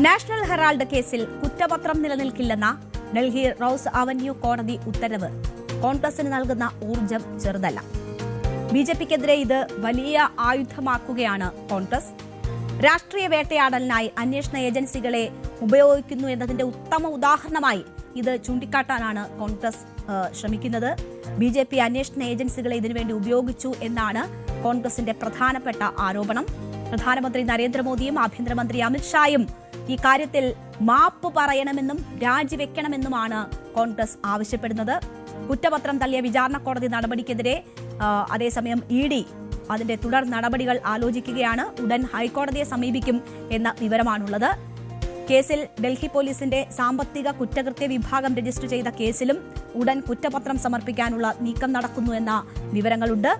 National Herald കേസിൽ കുറ്റപത്രം നിലനിൽക്കില്ലെന്ന Delhi റൌസ് avenue കോടതി ഉത്തരവ്. കോൺഗ്രസിന് നൽകുന്ന ഊർജം ചെറുതല്ല. ബി ജെ പിക്കെതിരെ ഇത് വലിയ ആയുധമാക്കുകയാണ് കോൺഗ്രസ്. രാഷ്ട്രീയ വേട്ടയാടലിനായി അന്വേഷണ ഏജൻസികളെ ഉപയോഗിക്കുന്നു എന്നതിന്റെ ഉത്തമ ഉദാഹരണമായി ഇത് ചൂണ്ടിക്കാട്ടാനാണ് കോൺഗ്രസ് ശ്രമിക്കുന്നത്. ബി ജെ പി അന്വേഷണ ഏജൻസികളെ ഇതിനുവേണ്ടി ഉപയോഗിച്ചു എന്നാണ് കോൺഗ്രസിന്റെ പ്രധാനപ്പെട്ട ആരോപണം. പ്രധാനമന്ത്രി നരേന്ദ്രമോദിയും ആഭ്യന്തരമന്ത്രി അമിത്ഷായും ഈ കാര്യത്തിൽ മാപ്പ് പറയണമെന്നും രാജിവെക്കണമെന്നുമാണ് കോൺഗ്രസ് ആവശ്യപ്പെടുന്നത്. കുറ്റപത്രം തള്ളിയ വിചാരണ കോടതി നടപടിക്കെതിരെ അതേസമയം ഇ ഡി അതിന്റെ തുടർ നടപടികൾ ആലോചിക്കുകയാണ്. ഉടൻ ഹൈക്കോടതിയെ സമീപിക്കും എന്ന വിവരമാണുള്ളത്. കേസിൽ ഡൽഹി പോലീസിന്റെ സാമ്പത്തിക കുറ്റകൃത്യ വിഭാഗം രജിസ്റ്റർ ചെയ്ത കേസിലും ഉടൻ കുറ്റപത്രം സമർപ്പിക്കാനുള്ള നീക്കം നടക്കുന്നു എന്ന വിവരങ്ങളുണ്ട്.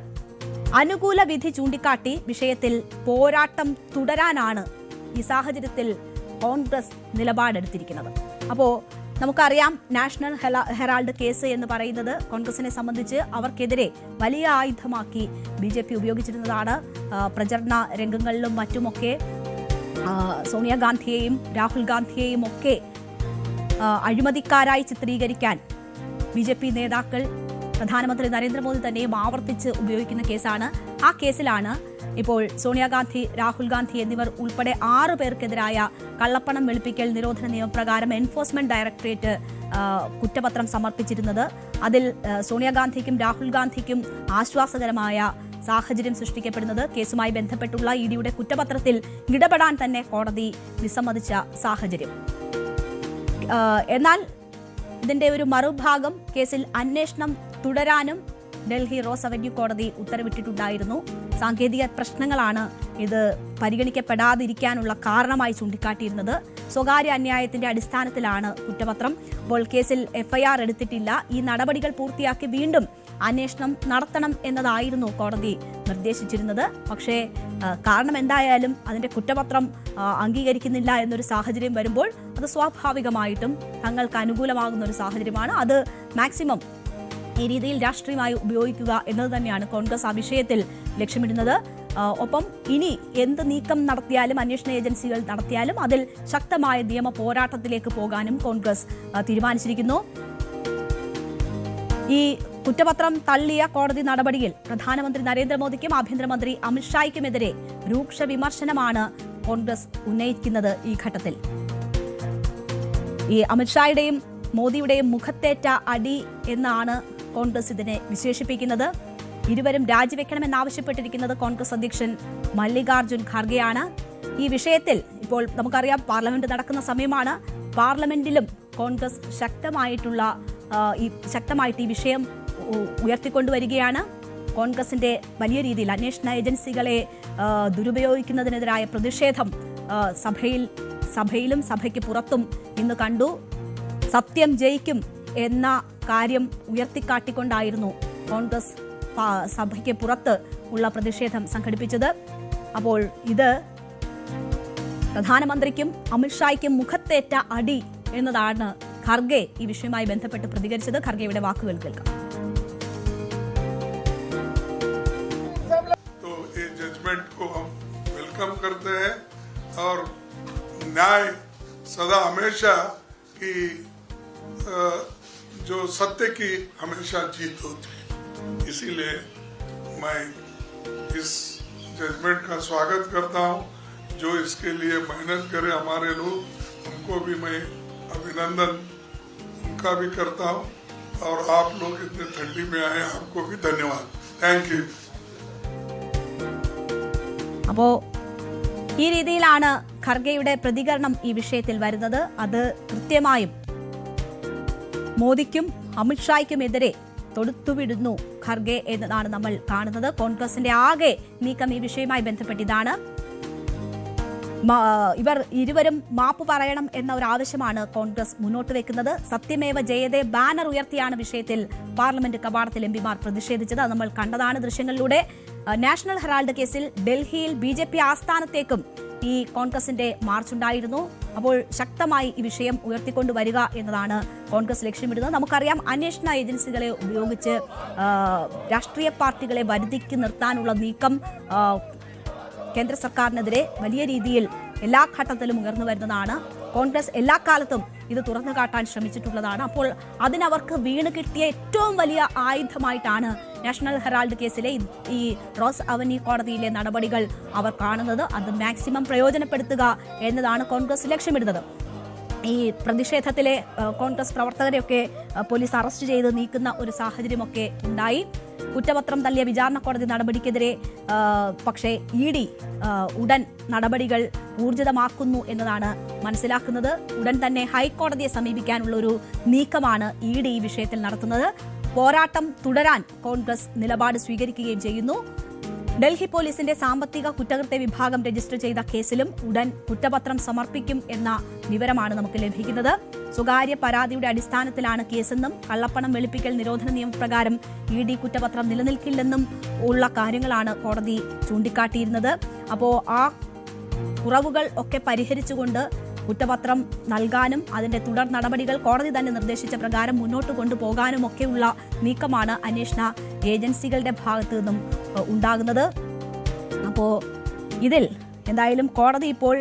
അനുകൂല വിധി ചൂണ്ടിക്കാട്ടി വിഷയത്തിൽ പോരാട്ടം തുടരാനാണ് ഈ സാഹചര്യത്തിൽ കോൺഗ്രസ് നിലപാടെടുത്തിരിക്കുന്നത്. അപ്പോൾ നമുക്കറിയാം നാഷണൽ ഹെറാൾഡ് കേസ് എന്ന് പറയുന്നത് കോൺഗ്രസിനെ സംബന്ധിച്ച് അവർക്കെതിരെ വലിയ ആയുധമാക്കി ബി ജെ പി ഉപയോഗിച്ചിരുന്നതാണ് പ്രചരണ രംഗങ്ങളിലും മറ്റുമൊക്കെ. സോണിയാഗാന്ധിയെയും രാഹുൽ ഗാന്ധിയെയും ഒക്കെ അഴിമതിക്കാരായി ചിത്രീകരിക്കാൻ ബി ജെ പി നേതാക്കൾ പ്രധാനമന്ത്രി നരേന്ദ്രമോദി തന്നെയും ആവർത്തിച്ച് ഉപയോഗിക്കുന്ന കേസാണ്. ആ കേസിലാണ് ഇപ്പോൾ സോണിയാഗാന്ധി രാഹുൽ ഗാന്ധി എന്നിവർ ഉൾപ്പെടെ ആറ് പേർക്കെതിരായ കള്ളപ്പണം വെളുപ്പിക്കൽ നിരോധന നിയമപ്രകാരം എൻഫോഴ്സ്മെന്റ് ഡയറക്ടറേറ്റ് കുറ്റപത്രം സമർപ്പിച്ചിരുന്നത്. അതിൽ സോണിയാഗാന്ധിക്കും രാഹുൽ ഗാന്ധിക്കും ആശ്വാസകരമായ സാഹചര്യം സൃഷ്ടിക്കപ്പെടുന്നത്. കേസുമായി ബന്ധപ്പെട്ടുള്ള ഇ ഡിയുടെ കുറ്റപത്രത്തിൽ ഇടപെടാൻ തന്നെ കോടതി വിസമ്മതിച്ച സാഹചര്യം. എന്നാൽ ഇതിന്റെ ഒരു മറുഭാഗം കേസിൽ അന്വേഷണം തുടരാനും ഡൽഹി റോസ് അവന്യൂ കോടതി ഉത്തരവിട്ടിട്ടുണ്ടായിരുന്നു. സാങ്കേതിക പ്രശ്നങ്ങളാണ് ഇത് പരിഗണിക്കപ്പെടാതിരിക്കാനുള്ള കാരണമായി ചൂണ്ടിക്കാട്ടിയിരുന്നത്. സ്വകാര്യ അന്യായത്തിന്റെ അടിസ്ഥാനത്തിലാണ് കുറ്റപത്രം. അപ്പോൾ കേസിൽ എഫ്ഐആർ എടുത്തിട്ടില്ല. ഈ നടപടികൾ പൂർത്തിയാക്കി വീണ്ടും അന്വേഷണം നടത്തണം എന്നതായിരുന്നു കോടതി നിർദ്ദേശിച്ചിരുന്നത്. പക്ഷേ കാരണം എന്തായാലും അതിന്റെ കുറ്റപത്രം അംഗീകരിക്കുന്നില്ല എന്നൊരു സാഹചര്യം വരുമ്പോൾ അത് സ്വാഭാവികമായിട്ടും തങ്ങൾക്ക് അനുകൂലമാകുന്ന ഒരു സാഹചര്യമാണ്. അത് മാക്സിമം ഈ രീതിയിൽ രാഷ്ട്രീയമായി ഉപയോഗിക്കുക എന്നത് തന്നെയാണ് കോൺഗ്രസ് ആ വിഷയത്തിൽ ലക്ഷ്യമിടുന്നത്. ഒപ്പം ഇനി എന്ത് നീക്കം നടത്തിയാലും അന്വേഷണ ഏജൻസികൾ നടത്തിയാലും അതിൽ ശക്തമായ നിയമ പോരാട്ടത്തിലേക്ക് പോകാനും കോൺഗ്രസ് തീരുമാനിച്ചിരിക്കുന്നു. ഈ കുറ്റപത്രം തള്ളിയ കോടതി നടപടിയിൽ പ്രധാനമന്ത്രി നരേന്ദ്രമോദിക്കും ആഭ്യന്തരമന്ത്രി അമിത്ഷായ്ക്കുമെതിരെ രൂക്ഷ വിമർശനമാണ് കോൺഗ്രസ് ഉന്നയിക്കുന്നത് ഈ ഘട്ടത്തിൽ. ഈ അമിത്ഷായുടെയും മോദിയുടെയും മുഖത്തേറ്റ അടി എന്നാണ് കോൺഗ്രസ് ഇതിനെ വിശേഷിപ്പിക്കുന്നത്. ഇരുവരും രാജിവെക്കണമെന്നാവശ്യപ്പെട്ടിരിക്കുന്നത് കോൺഗ്രസ് അധ്യക്ഷൻ മല്ലികാർജുൻ ഖാർഗെയാണ്. ഈ വിഷയത്തിൽ ഇപ്പോൾ നമുക്കറിയാം പാർലമെന്റ് നടക്കുന്ന സമയമാണ്. പാർലമെന്റിലും കോൺഗ്രസ് ശക്തമായിട്ടുള്ള ഈ ശക്തമായിട്ട് ഈ വിഷയം ഉയർത്തിക്കൊണ്ടുവരികയാണ്. കോൺഗ്രസിന്റെ വലിയ രീതിയിൽ അന്വേഷണ ഏജൻസികളെ ദുരുപയോഗിക്കുന്നതിനെതിരായ പ്രതിഷേധം സഭയിൽ സഭയിലും സഭയ്ക്ക് പുറത്തും ഇന്ന് കണ്ടു. സത്യം ജയിക്കും എന്ന കാര്യം ഉയർത്തിക്കാട്ടിക്കൊണ്ടായിരുന്നു കോൺഗ്രസ് പ- സഭയ്ക്ക് പുറത്ത് ഉള്ള പ്രതിഷേധം സംഘടിപ്പിച്ചത് അപ്പോൾ ഇത് പ്രധാനമന്ത്രിക്കും അമിത്ഷായ്ക്കും മുഖത്തേറ്റ അടി എന്നതാണ് ഖർഗെ ഈ വിഷയവുമായി ബന്ധപ്പെട്ട് പ്രതികരിച്ചത് ഖർഗെയുടെ വാക്കുകൾ കേൾക്കാം तो ये जजमेंट को हम वेलकम करते हैं और न्याय सदा हमेशा की अ, जो सत्य की हमेशा जीत होती है इसीलिए मैं इस जजमेंट का स्वागत करता हूं जो इसके लिए मेहनत करे हमारे लोग उनको भी मैं अभिनंदन उनका भी करता हूं और आप लोग इतने ठंडी में आए आपको भी धन्यवाद थैंक यू അപ്പോ ഈ രീതിയിലാണ് ഖർഗെയുടെ പ്രതികരണം ഈ വിഷയത്തിൽ വരുന്നത് അത് കൃത്യമായും മോദിക്കും അമിത്ഷായ്ക്കുമെതിരെ തൊടുത്തുവിടുന്നു ഖർഗെ എന്നതാണ് നമ്മൾ കാണുന്നത്. കോൺഗ്രസിന്റെ ആകെ നീക്കം ഈ വിഷയവുമായി ബന്ധപ്പെട്ട് ഇതാണ് ഇവർ ഇരുവരും മാപ്പ് പറയണം എന്ന ഒരു ആവശ്യമാണ് കോൺഗ്രസ് മുന്നോട്ട് വെക്കുന്നത്. സത്യമേവ ജയതേ ബാനർ ഉയർത്തിയാണ് വിഷയത്തിൽ പാർലമെന്റ് കവാടത്തിൽ എം പിമാർ പ്രതിഷേധിച്ചത്. നമ്മൾ കണ്ടതാണ് ദൃശ്യങ്ങളിലൂടെ. നാഷണൽ ഹെറാൾഡ് കേസിൽ ഡൽഹിയിൽ ബി ആസ്ഥാനത്തേക്കും ഈ കോൺഗ്രസിന്റെ മാർച്ച് ഉണ്ടായിരുന്നു അപ്പോൾ ശക്തമായി ഈ വിഷയം ഉയർത്തിക്കൊണ്ടുവരിക എന്നതാണ് കോൺഗ്രസ് ലക്ഷ്യമിടുന്നത്. നമുക്കറിയാം അന്വേഷണ ഏജൻസികളെ ഉപയോഗിച്ച് രാഷ്ട്രീയ പാർട്ടികളെ വരുതിക്ക് നിർത്താനുള്ള നീക്കം കേന്ദ്ര സർക്കാരിനെതിരെ വലിയ രീതിയിൽ എല്ലാ ഘട്ടത്തിലും ഉയർന്നു വരുന്നതാണ്. കോൺഗ്രസ് എല്ലാ കാലത്തും ഇത് തുറന്നു കാട്ടാൻ ശ്രമിച്ചിട്ടുള്ളതാണ്. അപ്പോൾ അതിനവർക്ക് വീണ് കിട്ടിയ ഏറ്റവും വലിയ ആയുധമായിട്ടാണ് നാഷണൽ ഹെറാൾഡ് കേസിലെ ഈ- റോസ് അവന്യൂ കോടതിയിലെ നടപടികൾ അവർ കാണുന്നത് അത് മാക്സിമം പ്രയോജനപ്പെടുത്തുക എന്നതാണ് കോൺഗ്രസ് ലക്ഷ്യമിടുന്നത്. ഈ പ്രതിഷേധത്തിലെ കോൺഗ്രസ് പ്രവർത്തകരെയൊക്കെ പോലീസ് അറസ്റ്റ് ചെയ്ത് നീക്കുന്ന ഒരു സാഹചര്യമൊക്കെ ഉണ്ടായി. കുറ്റപത്രം തള്ളിയ വിചാരണ കോടതി നടപടിക്കെതിരെ പക്ഷേ ഇ ഡി ഉടൻ നടപടികൾ ഊർജിതമാക്കുന്നു എന്നതാണ് മനസ്സിലാക്കുന്നത്. ഉടൻ തന്നെ ഹൈക്കോടതിയെ സമീപിക്കാനുള്ള ഒരു നീക്കമാണ് ഇ ഡി ഈ വിഷയത്തിൽ നടത്തുന്നത്. പോരാട്ടം തുടരാൻ കോൺഗ്രസ് നിലപാട് സ്വീകരിക്കുകയും ചെയ്യുന്നു. ഡൽഹി പോലീസിന്റെ സാമ്പത്തിക കുറ്റകൃത്യ വിഭാഗം രജിസ്റ്റർ ചെയ്ത കേസിലും ഉടൻ കുറ്റപത്രം സമർപ്പിക്കും എന്ന വിവരമാണ് നമുക്ക് ലഭിക്കുന്നത്. സ്വകാര്യ പരാതിയുടെ അടിസ്ഥാനത്തിലാണ് കേസെന്നും കള്ളപ്പണം വെളുപ്പിക്കൽ നിരോധന നിയമപ്രകാരം ഇ ഡി കുറ്റപത്രം നിലനിൽക്കില്ലെന്നും ഉള്ള കാര്യങ്ങളാണ് കോടതി ചൂണ്ടിക്കാട്ടിയിരുന്നത്. അപ്പോൾ ആ കുറവുകൾ ഒക്കെ പരിഹരിച്ചുകൊണ്ട് കുറ്റപത്രം നൽകാനും അതിന്റെ തുടർ നടപടികൾ കോടതി തന്നെ നിർദ്ദേശിച്ച പ്രകാരം മുന്നോട്ട് കൊണ്ടുപോകാനും ഒക്കെയുള്ള നീക്കമാണ് അന്വേഷണ ഏജൻസികളുടെ ഭാഗത്തു നിന്നും ഉണ്ടാകുന്നത്. അപ്പോൾ ഇതിൽ എന്തായാലും കോടതി ഇപ്പോൾ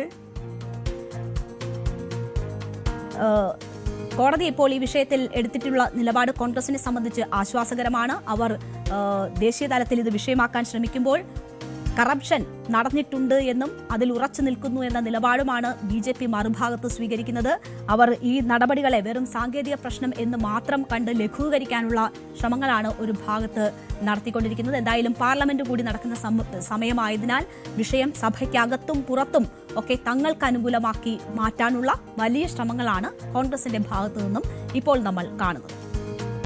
കോടതി ഇപ്പോൾ ഈ വിഷയത്തിൽ എടുത്തിട്ടുള്ള നിലപാട് കോൺഗ്രസിനെ സംബന്ധിച്ച് ആശ്വാസകരമാണ്. അവർ ദേശീയ തലത്തിൽ ഇത് വിഷയമാക്കാൻ ശ്രമിക്കുമ്പോൾ കറപ്ഷൻ നടന്നിട്ടുണ്ട് എന്നും അതിൽ ഉറച്ചു നിൽക്കുന്നു എന്ന നിലപാടുമാണ് ബി ജെ പി മറുഭാഗത്ത് സ്വീകരിക്കുന്നത്. അവർ ഈ നടപടികളെ വെറും സാങ്കേതിക പ്രശ്നം എന്ന് മാത്രം കണ്ട് ലഘൂകരിക്കാനുള്ള ശ്രമങ്ങളാണ് ഒരു ഭാഗത്ത് നടത്തിക്കൊണ്ടിരിക്കുന്നത്. എന്തായാലും പാർലമെന്റ് കൂടി നടക്കുന്ന സമയമായതിനാൽ വിഷയം സഭയ്ക്കകത്തും പുറത്തും ഒക്കെ തങ്ങൾക്ക് അനുകൂലമാക്കി മാറ്റാനുള്ള വലിയ ശ്രമങ്ങളാണ് കോൺഗ്രസിന്റെ ഭാഗത്തു നിന്നും ഇപ്പോൾ നമ്മൾ കാണുന്നത്.